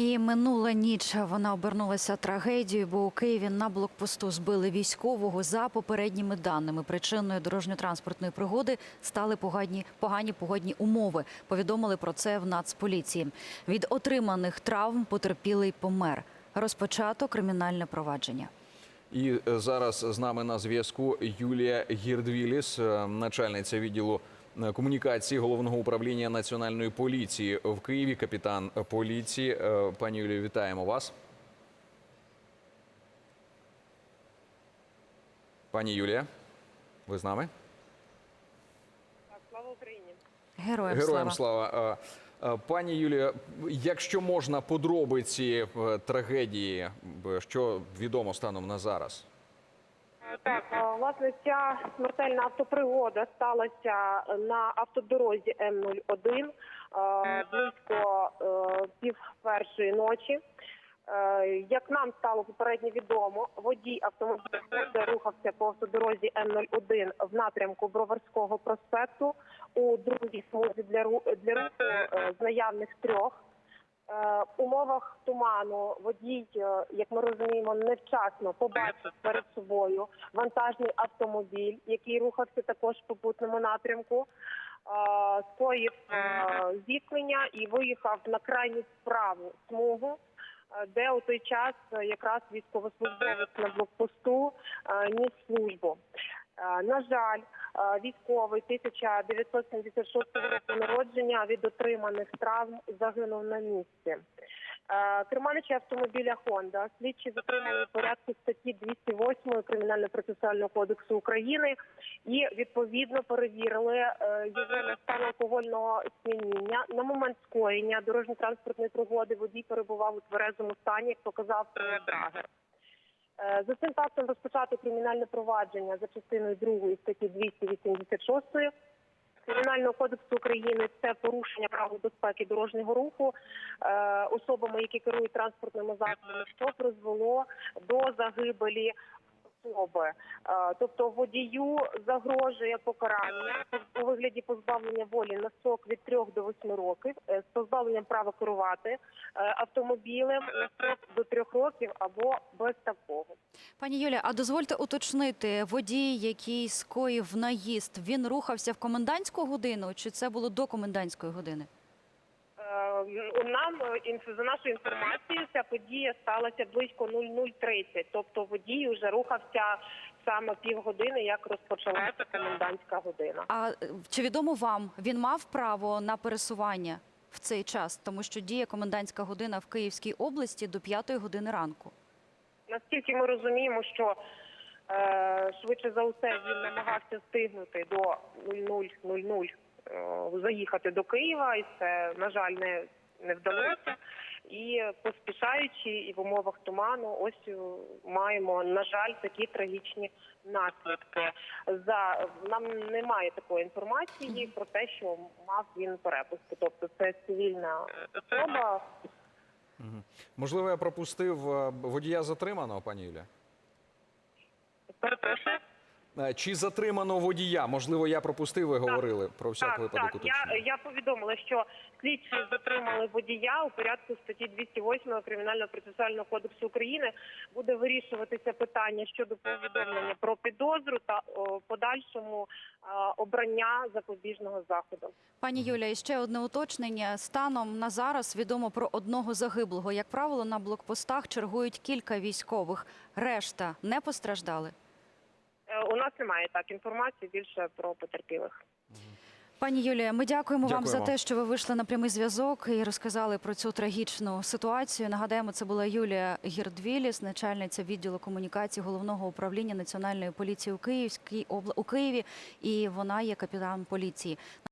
І минула ніч вона обернулася трагедією, бо у Києві на блокпосту збили військового. За попередніми даними, причиною дорожньо-транспортної пригоди стали погані, погані погодні умови. Повідомили про це в Нацполіції. Від отриманих травм потерпілий помер. Розпочато кримінальне провадження. І е, зараз з нами на зв'язку Юлія Гірдвіліс, е, начальниця відділу комунікації головного управління національної поліції в Києві, капітан поліції. Е, Пані Юлію, вітаємо вас. Пані Юлія, ви з нами? Слава Україні! Героям, Героям слава. слава. Е, е, Пані Юлія, якщо можна подробиці е, трагедії, е, що відомо станом на зараз? Так, е, власне, ця смертельна автопригода сталася на автодорозі М01 е, близько е, пів першої ночі. Е, Як нам стало попередньо відомо, водій автомобіля рухався по автодорозі М01 в напрямку Броварського проспекту у другій смузі для руху е, з наявних трьох. Е, умовах туману водій, е, як ми розуміємо, невчасно побачив перед собою вантажний автомобіль, який рухався також в попутному напрямку. е, Скоїв зіткнення і виїхав на крайню праву смугу, де у той час якраз військовослужбовець на блокпосту ніс службу. Е, На жаль, е, військовий 1976 року народження від отриманих травм загинув на місці. Е, Керманичі автомобіля Honda слідчі затримали порядку статті 208 Кримінально-процесуального кодексу України і відповідно перевірили його на стан алкогольного сп'яніння. На момент скоєння дорожньо-транспортної пригоди водій перебував у тверезому стані, як показав драгер. Е, За цим фактом розпочати кримінальне провадження за частиною 2 статті 286 Кримінального кодексу України це порушення правил безпеки дорожнього руху е, особами, які керують транспортними засобами, що призвело до загибелі особи. Е, тобто водію загрожує покарання у вигляді позбавлення волі на срок від 3 до 8 років е, з позбавленням права керувати е, автомобілем на срок до 3 років або без такого. Пані Юлія, а дозвольте уточнити, водій, який скоїв наїзд, він рухався в комендантську годину, чи це було до комендантської години? Е, Нам е, за нашою інформацією, ця подія сталася близько 00.30, тобто водій вже рухався саме півгодини, як розпочалася комендантська година. А е, чи відомо вам, він мав право на пересування в цей час, тому що діє комендантська година в Київській області до 5 години ранку? Наскільки ми розуміємо, що е, швидше за усе він намагався встигнути до 00.00 е, заїхати до Києва, і це на жаль не, не вдалося. І поспішаючи, і в умовах туману, ось е, маємо на жаль такі трагічні наслідки. За нам немає такої інформації про те, що мав він перепустку. Тобто це цивільна особа, Можливо, я пропустив е, водія затриманого, пані Юлія? перепрошую. Е, Чи затримано водія? Можливо, я пропустив, ви говорили про всяк Так, випадок так. Я, я повідомила, що слідчі затримали водія у порядку статті 208 Кримінального процесуального кодексу України. Буде вирішуватися питання щодо повідомлення про підозру та о, подальшому а, обрання запобіжного заходу. Пані Юлія, і ще одне уточнення. Станом на зараз відомо про одного загиблого. Як правило, на блокпостах чергують кілька військових. Решта не постраждали. У нас немає так інформації більше про потерпілих. Пані Юлія, ми дякуємо, вам за те, що ви вийшли на прямий зв'язок і розказали про цю трагічну ситуацію. Нагадаємо, це була Юлія Гірдвіліс, начальниця відділу комунікації головного управління національної поліції у Київській обла- у Києві, і вона є капітан поліції.